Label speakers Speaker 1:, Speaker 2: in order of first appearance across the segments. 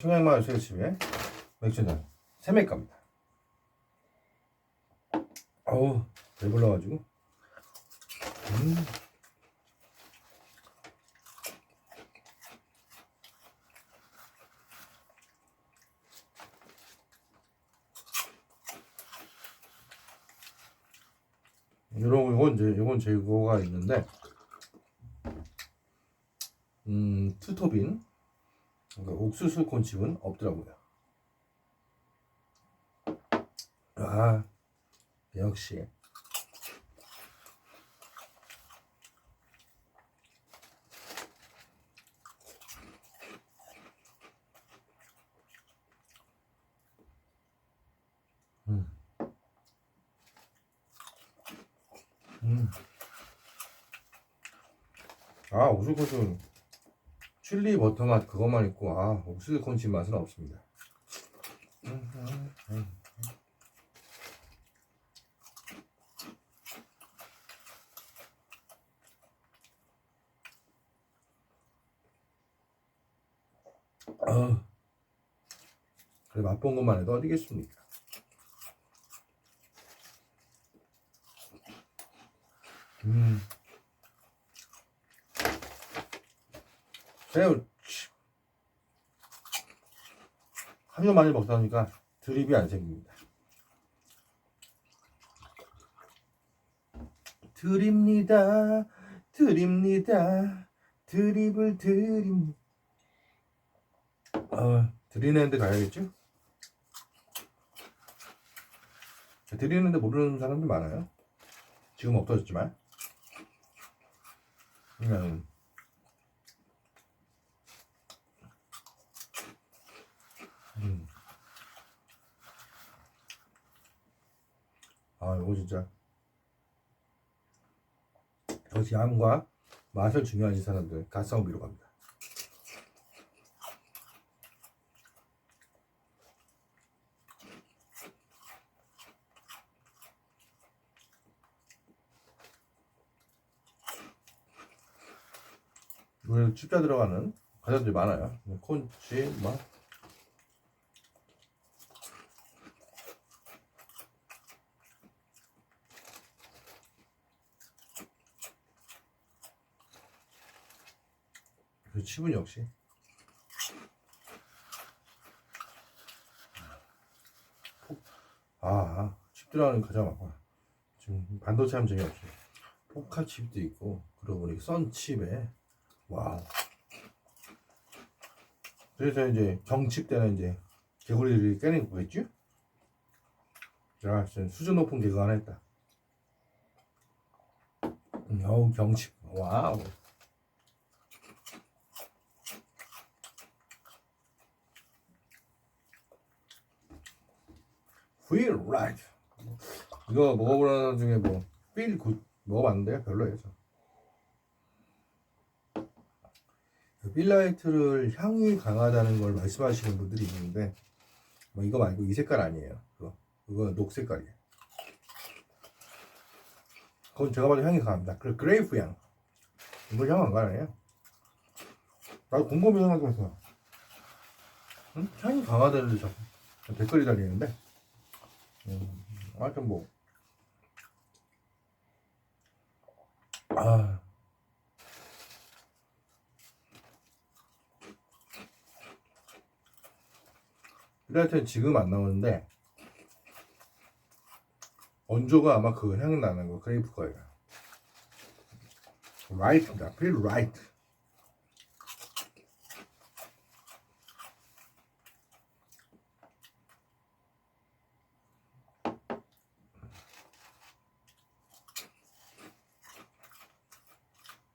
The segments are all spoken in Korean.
Speaker 1: 청양마을 새우집에 맥주잔 세맥갑니다. 어우 배불러가지고 음. 이런 이건 이제 이건 재고가 있는데 음 투토빈 그러니까 옥수수 콘칩은 없더라고요. 아 역시 음. 음. 아 콘칩은 칠리 버터 맛 그것만 있고 아 옥수수 콘칩 맛은 없습니다. 아, 그래 맛본 것만 해도 어디겠습니까? 음. 치- 하루 많이 먹다 보니까 드립이 안 생깁니다. 드립니다, 드립니다, 드립을 드립니다. 아, 드리는데 가야겠죠? 드리는데 모르는 사람들 많아요. 지금 없어졌지만. 그냥 음. 아, 이거 진짜 역시 양과 맛을 중요하신 사람들 가성비로 갑니다. 이번에 칩자 들어가는 과자들이 많아요. 콘치, 막 그 칩은 역시 아, 칩 들어가는 과자 많구나. 지금 반도체 하면 재미없어요. 포카 칩도 있고, 그러고 보니 썬 칩에, 와우. 그래서 이제 경칩 때는 이제 개구리들이 깨는 거겠죠? 자, 지금 수준 높은 개그 하나 했다. 음, 어우, 경칩. 와우. Feel right. 이거 먹어보는 중에 뭐 feel good 먹어봤는데 별로예요. 저. 필라이트를 향이 강하다는 걸 말씀하시는 분들이 있는데 뭐 이거 말고 이 색깔 아니에요. 그거 그거 녹 색깔이에요. 그건 제가 봐도 향이 강합니다. 그 그레이프 향. 이거 향안 강해요. 나도 궁금해 생각해서 응? 향이 강하다는 자꾸 댓글이 달리는데 음, 하여튼 뭐 아. 필라이트는 지금 안 나오는데 원조가 아마 그 향 나는 거 그레이프 거예요. 라이트입니다. 필 라이트.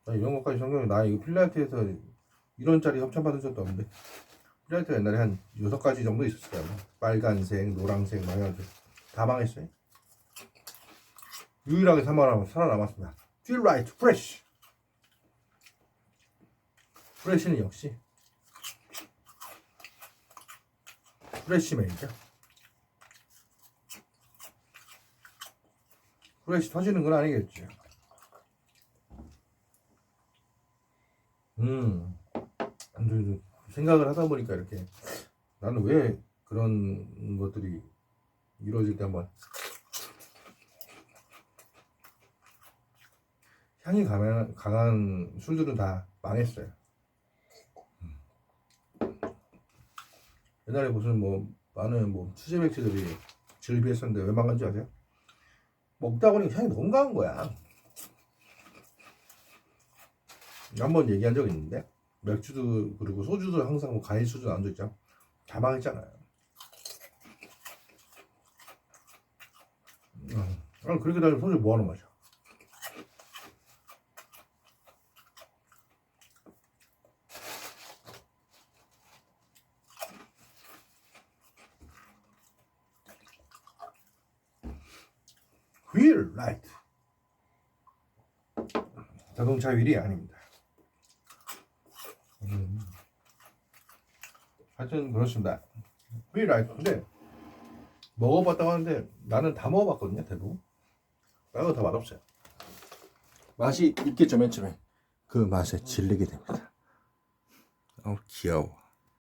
Speaker 1: 나 이런 것까지 성경이 나 이거 필라이트에서 이런 짜리 협찬 받은 적도 없는데 필라이트 옛날에 한 여섯 가지 정도 있었을 거야. 빨간색, 노란색, 망해가지고 다 망했어요. 유일하게 살아남, 살아남았습니다. 필라이트 프레쉬. 프레쉬는 역시 프레쉬맨이죠. 프레쉬 터지는 건 아니겠죠. 음, 근데 생각을 하다 보니까 이렇게 나는 왜 그런 것들이 이루어질 때 한번 향이 강한, 강한 술들은 다 망했어요. 음. 옛날에 무슨 뭐 많은 뭐 수제 맥주들이 즐비했었는데 왜 망한지 아세요? 먹다 보니 향이 너무 강한 거야. 한번 얘기한 적 있는데 맥주도 그리고 소주도 항상 뭐 가일 수준 안 좋죠. 다 망했잖아요. 음. 아, 그렇게 다니면 소주 뭐 하는 거죠? 휠 라이트 자동차 휠이 아닙니다. 음. 하여튼 그렇습니다. 휠 라이트인데 먹어봤다고 하는데 나는 다 먹어봤거든요 대부분. 나도 다 맛없어요. 맛이 있겠죠 맨 처음에 그 맛에 질리게 됩니다. 어 귀여워.